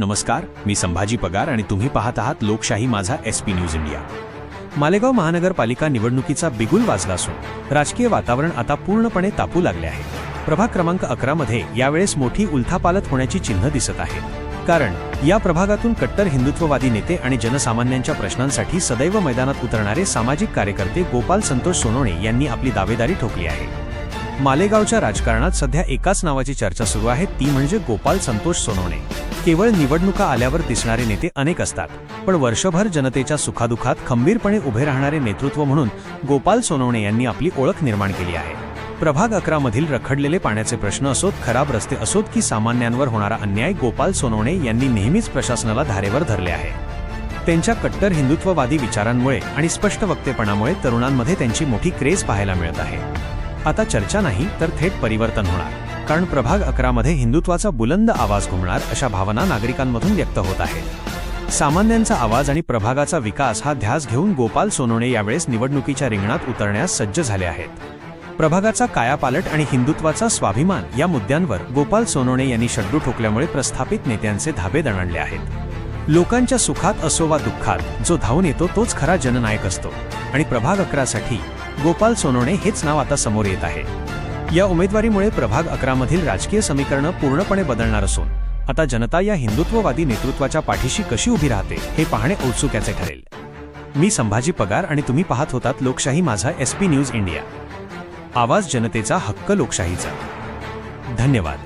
नमस्कार मी संभाजी पगार आणि तुम्ही पाहत आहात लोकशाही माझा S P news India. Malegaon महानगरपालिका निवडणुकीचा बिगुल वाजला असून राजकीय वातावरण आता पूर्णपणे तापू लागले आहे. प्रभाग क्रमांक अकरामध्ये यावेळेस मोठी उलथापालत होण्याची चिन्ह दिसत आहेत कारण या प्रभागातून कट्टर हिंदुत्ववादी नेते आणि जनसामान्यांच्या प्रश्नांसाठी सदैव मैदानात उतरणारे सामाजिक कार्यकर्ते गोपाल संतोष सोनोणे यांनी आपली दावेदारी ठोकली आहे. मालेगावच्या राजकारणात सध्या एकाच नावाची चर्चा सुरू आहे ती म्हणजे गोपाल संतोष सोनवणे केवळ निवडणुका आल्यावर दिसणारे नेते अनेक असतात. पण वर्षभर जनतेच्या सुखादुखात खंबीरपणे उभे राहणारे नेतृत्व म्हणून गोपाल सोनवणे यांनी आपली ओळख निर्माण केली आहे. प्रभाग अकरा मधील रखडलेले पाण्याचे प्रश्न असोत खराब रस्ते असोत की सामान्यांवर होणारा अन्याय गोपाल सोनवणे यांनी नेहमीच प्रशासनाला धारेवर धरले आहे. त्यांच्या कट्टर हिंदुत्ववादी विचारांमुळे आणि स्पष्ट वक्तेपणामुळे तरुणांमध्ये त्यांची मोठी क्रेज पाहायला मिळत आहे. आता चर्चा नाही तर थेट परिवर्तन होणार. कारण प्रभाग अकरामध्ये हिंदुत्वाचा बुलंद आवाज घुमणार अशा भावना नागरिकांमधून व्यक्त होत आहेत. सामान्यांचा आवाज आणि प्रभागाचा विकास हा ध्यास घेऊन गोपाल सोनवणे यावेळेस निवडणुकीच्या रिंगणात उतरण्यास सज्ज झाले आहेत. प्रभागाचा कायापालट आणि हिंदुत्वाचा स्वाभिमान या मुद्द्यांवर गोपाल सोनवणे यांनी शड्डू ठोकल्यामुळे प्रस्थापित नेत्यांचे धाबे दणाणले आहेत. लोकांच्या सुखात असो वा दुःखात जो धावून येतो तोच खरा जननायक असतो. आणि प्रभाग अकरासाठी गोपाल सोनवणे हेच नाव आता समोर येत आहे. या उमेदवारीमुळे प्रभाग अकरामधील राजकीय समीकरणं पूर्णपणे बदलणार असून आता जनता या हिंदुत्ववादी नेतृत्वाच्या पाठीशी कशी उभी राहते हे पाहणे औत्सुक्याचे ठरेल. मी संभाजी पगार आणि तुम्ही पाहत होतात लोकशाही माझा एस पी न्यूज इंडिया. आवाज जनतेचा हक्क लोकशाहीचा. धन्यवाद.